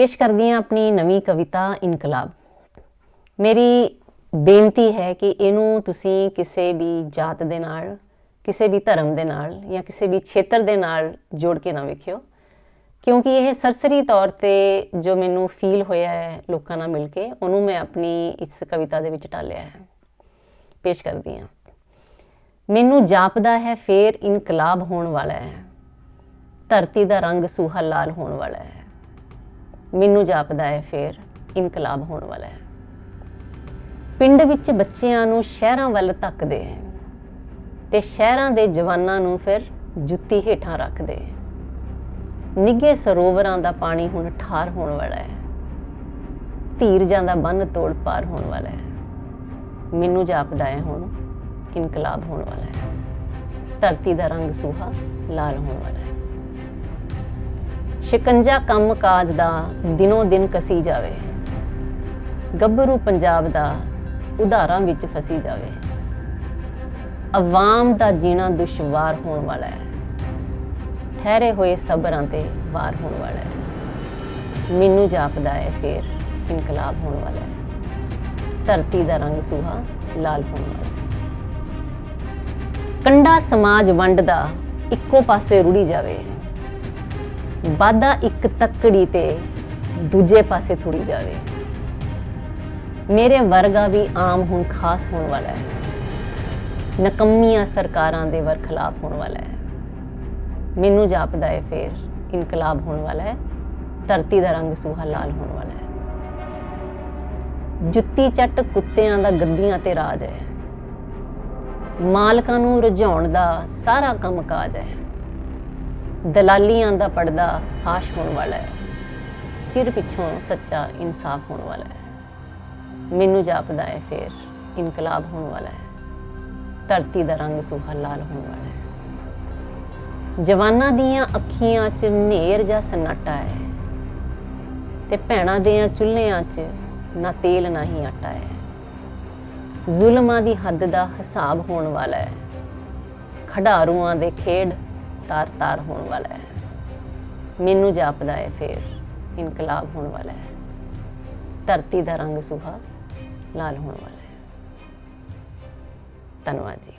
ਪੇਸ਼ ਕਰਦੀ ਹਾਂ ਆਪਣੀ ਨਵੀਂ ਕਵਿਤਾ ਇਨਕਲਾਬ। ਮੇਰੀ ਬੇਨਤੀ ਹੈ ਕਿ ਇਹਨੂੰ ਤੁਸੀਂ ਕਿਸੇ ਵੀ ਜਾਤ ਦੇ ਨਾਲ, ਕਿਸੇ ਵੀ ਧਰਮ ਦੇ ਨਾਲ ਜਾਂ ਕਿਸੇ ਵੀ ਖੇਤਰ ਦੇ ਨਾਲ ਜੋੜ ਕੇ ਨਾ ਵੇਖਿਓ। ਕਿਉਂਕਿ ਇਹ ਸਰਸਰੀ ਤੌਰ ਤੇ ਜੋ ਮੈਨੂੰ ਫੀਲ ਹੋਇਆ ਹੈ ਲੋਕਾਂ ਨਾਲ ਮਿਲ ਕੇ, ਉਹਨੂੰ ਮੈਂ ਆਪਣੀ ਇਸ ਕਵਿਤਾ ਦੇ ਵਿੱਚ ਢਾਲਿਆ ਹੈ। ਪੇਸ਼ ਕਰਦੀ ਹਾਂ। ਮੈਨੂੰ ਜਾਪਦਾ ਹੈ ਫੇਰ ਇਨਕਲਾਬ ਹੋਣ ਵਾਲਾ ਹੈ। ਧਰਤੀ ਦਾ ਰੰਗ ਸੂਹਾ ਲਾਲ ਹੋਣ ਵਾਲਾ ਹੈ। ਮੈਨੂੰ ਜਾਪਦਾ ਹੈ ਫੇਰ, ਇਨਕਲਾਬ ਹੋਣ ਵਾਲਾ ਹੈ। ਪਿੰਡ ਵਿੱਚ ਬੱਚਿਆਂ ਨੂੰ ਸ਼ਹਿਰਾਂ ਵੱਲ ਧੱਕਦੇ ਤੇ ਸ਼ਹਿਰਾਂ ਦੇ ਜਵਾਨਾਂ ਨੂੰ ਫਿਰ ਜੁੱਤੀ ਹੇਠਾਂ ਰੱਖਦੇ ਨਿੱਗੇ ਸਰੋਵਰਾਂ ਦਾ ਪਾਣੀ ਹੁਣ ਠਾਰ ਹੋਣ ਵਾਲਾ ਹੈ। ਧੀਰਜਾਂ ਦਾ ਬੰਨ ਤੋੜ ਪਾਰ ਹੋਣ ਵਾਲਾ ਹੈ। ਮੈਨੂੰ ਜਾਪਦਾ ਹੈ ਹੁਣ ਇਨਕਲਾਬ ਹੋਣ ਵਾਲਾ ਹੈ। ਧਰਤੀ ਦਾ ਰੰਗ ਸੂਹਾ ਲਾਲ ਹੋਣ ਵਾਲਾ ਹੈ। ਸ਼ਿਕੰਜਾ ਕੰਮ ਕਾਜ ਦਾ ਦਿਨੋਂ ਦਿਨ ਕਸੀ ਜਾਵੇ। ਗੱਭਰੂ ਪੰਜਾਬ ਦਾ ਉਧਾਰਾਂ ਵਿੱਚ ਫਸੀ ਜਾਵੇ। ਆਵਾਮ ਦਾ ਜੀਣਾ ਦੁਸ਼ਵਾਰ ਹੋਣ ਵਾਲਾ ਹੈ। ਠਹਿਰੇ ਹੋਏ ਸਬਰਾਂ ਤੇ ਵਾਰ ਹੋਣ ਵਾਲਾ ਹੈ। ਮੈਨੂੰ ਜਾਪਦਾ ਹੈ, ਫੇਰ ਇਨਕਲਾਬ ਹੋਣ ਵਾਲਾ ਹੈ। ਧਰਤੀ ਦਾ ਰੰਗ ਸੂਹਾ, ਲਾਲ ਹੋਣ ਵਾਲਾ ਹੈ। ਕੰਡਾ ਸਮਾਜ ਵੰਡ ਦਾ ਇੱਕੋ ਪਾਸੇ ਰੁੜੀ ਜਾਵੇ। ਵਾਦਾ ਇੱਕ ਤੱਕੜੀ ਤੇ ਦੂਜੇ ਪਾਸੇ ਥੋੜੀ ਜਾਵੇ। ਮੇਰੇ ਵਰਗਾ ਵੀ ਆਮ ਹੁਣ ਖਾਸ ਹੋਣ ਵਾਲਾ ਹੈ। ਨਕੰਮੀਆਂ ਸਰਕਾਰਾਂ ਦੇ ਵਰਖਲਾਫ ਹੋਣ ਵਾਲਾ ਹੈ। ਮੈਨੂੰ ਜਾਪਦਾ ਹੈ ਫੇਰ ਇਨਕਲਾਬ ਹੋਣ ਵਾਲਾ ਹੈ। ਧਰਤੀ ਦਾ ਰੰਗ ਸੂਹਾ ਲਾਲ ਹੋਣ ਵਾਲਾ ਹੈ। ਜੁੱਤੀ ਚੱਟ ਕੁੱਤਿਆਂ ਦਾ ਗੱਦੀਆਂ ਤੇ ਰਾਜ ਹੈ। ਮਾਲਕਾਂ ਨੂੰ ਰਝਾਉਣ ਦਾ ਸਾਰਾ ਕੰਮ ਕਾਜ ਹੈ। ਦਲਾਲੀਆਂ ਦਾ ਪਰਦਾ ਫਾਸ਼ ਹੋਣ ਵਾਲਾ ਹੈ। ਚਿਰ ਪਿੱਛੋਂ ਸੱਚਾ ਇਨਸਾਫ ਹੋਣ ਵਾਲਾ ਹੈ। ਮੈਨੂੰ ਜਾਪਦਾ ਹੈ ਫੇਰ, ਇਨਕਲਾਬ ਹੋਣ ਵਾਲਾ ਹੈ। ਧਰਤੀ ਦਾ ਰੰਗ ਸੁਹਾ ਲਾਲ ਹੋਣ ਵਾਲਾ ਹੈ। ਜਵਾਨਾਂ ਦੀਆਂ ਅੱਖੀਆਂ 'ਚ ਹਨੇਰ ਜਾਂ ਸਨਾਟਾ ਹੈ। ਤੇ ਭੈਣਾਂ ਦੀਆਂ ਚੁੱਲ੍ਹਿਆਂ 'ਚ ਨਾ ਤੇਲ ਨਾ ਹੀ ਆਟਾ ਹੈ। ਜ਼ੁਲਮਾਂ ਦੀ ਹੱਦ ਦਾ ਹਿਸਾਬ ਹੋਣ ਵਾਲਾ ਹੈ। ਖਡਾਰੂਆਂ ਦੇ ਖੇਡ ਤਾਰ-ਤਾਰ ਹੋਣ ਵਾਲਾ ਹੈ। ਮੈਨੂੰ ਜਾਪਦਾ ਹੈ ਫੇਰ, ਇਨਕਲਾਬ ਹੋਣ ਵਾਲਾ ਹੈ। ਧਰਤੀ ਦਾ ਰੰਗ ਸੁਹਾ ਲਾਲ ਹੋਣ ਵਾਲਾ ਹੈ। ਧੰਨਵਾਦ ਜੀ।